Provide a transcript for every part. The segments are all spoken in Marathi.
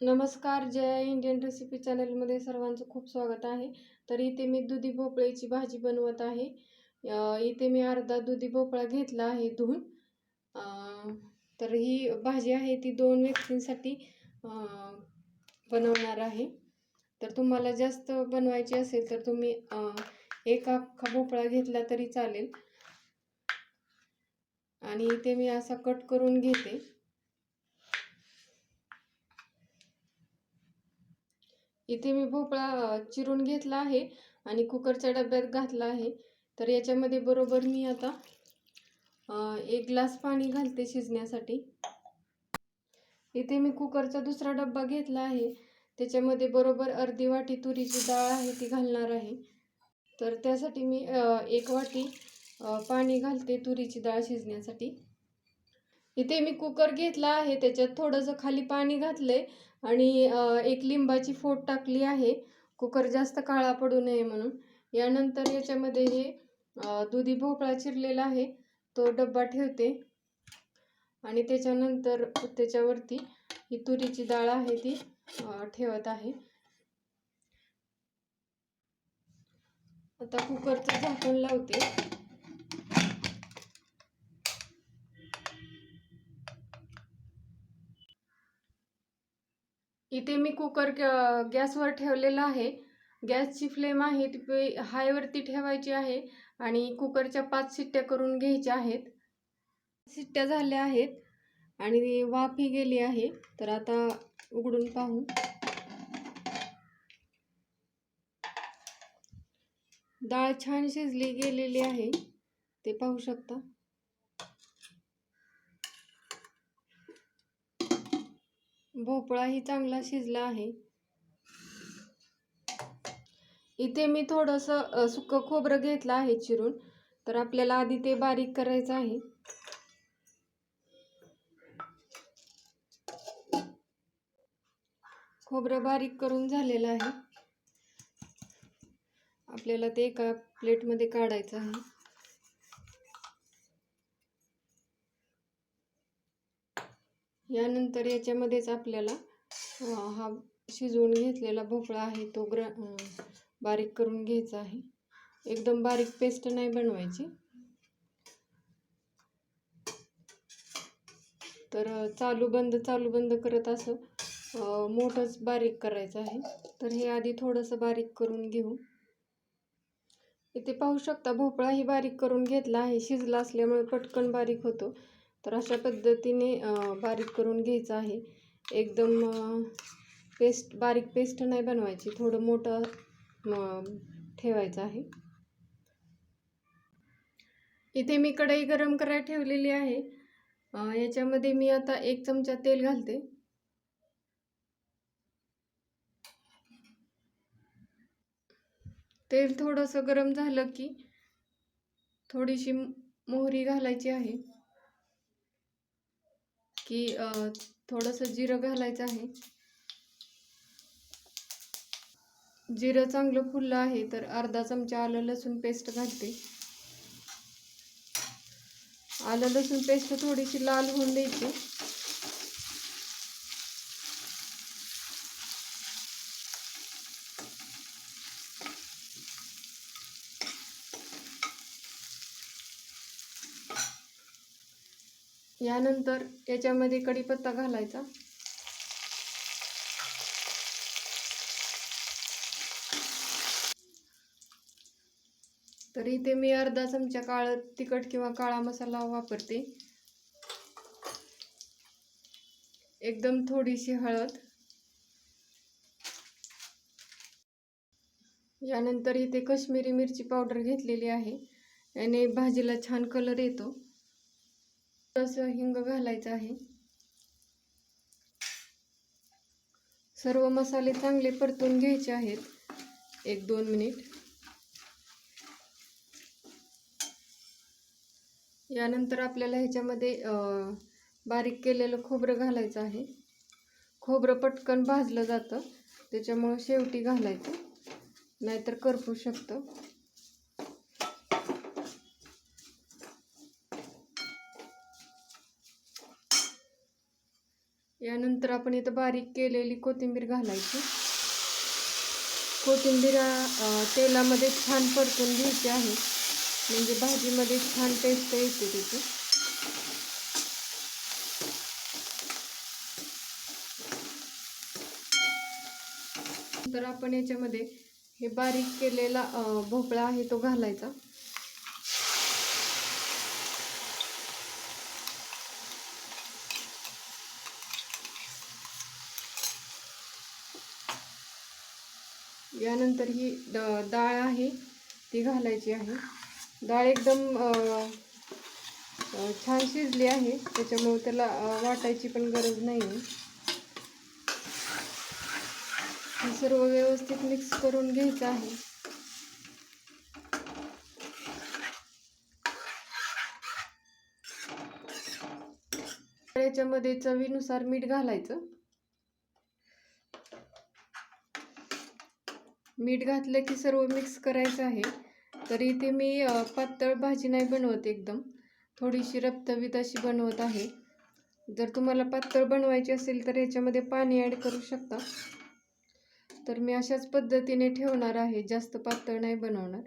नमस्कार जय इंडियन रेसिपी चॅनलमध्ये सर्वांचं खूप स्वागत आहे. तर इथे मी दुधी भोपळ्याची भाजी बनवत आहे. इथे मी अर्धा दुधी भोपळा घेतला आहे धुवून. तर ही भाजी आहे ती दोन व्यक्तींसाठी बनवणार आहे. तर तुम्हाला जास्त बनवायची असेल तर तुम्ही एक अख्खा भोपळा घेतला तरी चालेल. आणि इथे मी असा कट करून घेते. इथे मी भोपळा चिरून घेतला आहे आणि कुकरच्या डब्यात घातला आहे. तर याच्यामध्ये बरोबर मी आता एक ग्लास पाणी घालते शिजण्यासाठी. इथे मी कुकरचा दुसरा डब्बा घेतला आहे. त्याच्यामध्ये बरोबर अर्धी वाटी तुरीची डाळ आहे ती घालणार आहे. तर त्यासाठी मी एक वाटी पाणी घालते तुरीची डाळ शिजण्यासाठी. इथे मी कुकर घेतला आहे त्याच्यात थोडंसं खाली पाणी घातलंय आणि एक लिंबाची फोड टाकली आहे. कुकर जास्त काळा पडू नये म्हणून. यानंतर याच्यामध्ये हे दुधी भोपळा चिरलेला आहे तो डब्बा ठेवते. आणि त्याच्यानंतर त्याच्यावरती ही तुरीची डाळ आहे ती ठेवत आहे. आता कुकरचं झाकण लावते. इथे मी कुकर गॅसवर ठेवलेला आहे. गॅसची फ्लेम आहे ती पे- हायवरती ठेवायची आहे आणि कुकरच्या पाच शिट्ट्या करून घ्यायच्या आहेत. शिट्ट्या झाल्या आहेत आणि वाफी गेली आहे. तर आता उघडून पाहू. डाळ छान शिजली गेलेली आहे. ते पाहू शकता. भोपळाही चांगला शिजला आहे. इथे मी थोडंसं सुकं खोबरं घेतलं आहे चिरून. तर आपल्याला आधी ते बारीक करायचं आहे. खोबरं बारीक करून झालेलं आहे. आपल्याला ते एका प्लेटमध्ये काढायचं आहे. यानंतर याच्यामध्येच आपल्याला हा शिजवून घेतलेला भोपळा आहे तो ग्र बारीक करून घ्यायचा आहे. एकदम बारीक पेस्ट नाही बनवायची. तर चालू बंद चालू बंद करत असं मोठंच बारीक करायचं आहे. तर हे आधी थोडंसं बारीक करून घेऊ. इथे पाहू शकता भोपळाही बारीक करून घेतला आहे. शिजला असल्यामुळे पटकन बारीक होतो. तर अशा पद्धतीने बारीक करून घ्यायचं आहे. एकदम पेस्ट बारीक पेस्ट नाही बनवायची थोडं मोठं ठेवायचं आहे. इथे मी कढई गरम करायला ठेवलेली आहे. याच्यामध्ये मी आता एक चमचा तेल घालते. तेल थोडंसं गरम झालं की थोडीशी मोहरी घालायची आहे. की थोडंसं जिरं घालायचं आहे. जिरं चांगलं फुललं आहे तर अर्धा चमचा आलं लसूण पेस्ट घालते. आलं लसूण पेस्ट थोडीशी लाल होऊन द्यायची. यानंतर याच्यामध्ये कढीपत्ता घालायचा. तर इथे मी अर्धा चमचा काळ तिखट किंवा काळा मसाला वापरते. एकदम थोडीशी हळद. यानंतर इथे कश्मीरी मिरची पावडर घेतलेली आहे. याने भाजीला छान कलर येतो. असं हिंग घालायचं आहे. सर्व मसाले चांगले परतून घ्यायचे आहेत. एक दोन मिनिट. यानंतर आपल्याला ह्याच्यामध्ये बारीक केलेलं खोबरं घालायचं आहे. खोबरं पटकन भाजलं जातं. त्याच्यामुळं शेवटी घालायचं. नाहीतर करपू शकतं. यानंतर आपण इथं बारीक केलेली कोथिंबीर घालायची. कोथिंबीर तेलामध्ये छान परतून घ्यायची आहे. म्हणजे भाजीमध्ये छान टेस्ट येते त्याची. तर आपण याच्यामध्ये हे बारीक केलेला भोपळा आहे तो घालायचा. यानंतर ही द डाळ आहे ती घालायची आहे. डाळ एकदम छान शिजली आहे. त्याच्यामुळे त्याला वाटायची पण गरज नाही आहे सर्व व्यवस्थित मिक्स करून घ्यायचं आहे. याच्यामध्ये चवीनुसार मीठ घालायचं. मीठ घातलं की सर्व मिक्स करायचं आहे. तर इथे मी पातळ भाजी नाही बनवत एकदम. थोडीशी रप्तवीत अशी बनवत आहे. जर तुम्हाला पातळ बनवायची असेल तर ह्याच्यामध्ये पाणी ॲड करू शकता. तर मी अशाच पद्धतीने ठेवणार आहे. जास्त पातळ नाही बनवणार.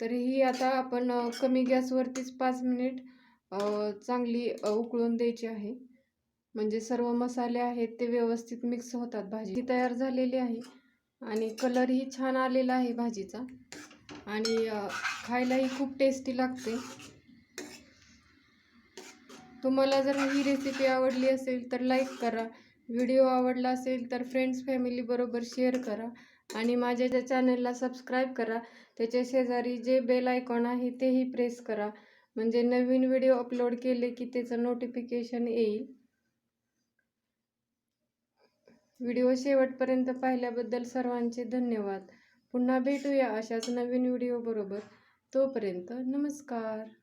तर ही आता आपण कमी गॅसवरतीच पाच मिनिट चांगली उकळून द्यायची आहे. म्हणजे सर्व मसाले आहेत ते व्यवस्थित मिक्स होतात. भाजी तयार झालेली आहे. आणि कलरही छान आलेला आहे भाजीचा. आणि खायलाही खूप टेस्टी लागते. तुम्हाला जर ही रेसिपी आवडली असेल तर लाईक करा. व्हिडिओ आवडला असेल तर फ्रेंड्स फॅमिलीबरोबर शेअर करा. आणि माझ्या ज्या चॅनलला सबस्क्राईब करा त्याच्या शेजारी जे बेल आयकॉन आहे तेही प्रेस करा. म्हणजे नवीन व्हिडिओ अपलोड केले की त्याचं नोटिफिकेशन येईल. व्हिडिओ शेवटपर्यंत पाहिल्याबद्दल सर्वांचे धन्यवाद. पुन्हा भेटूया अशाच नवीन व्हिडिओ बरोबर. तोपर्यंत नमस्कार.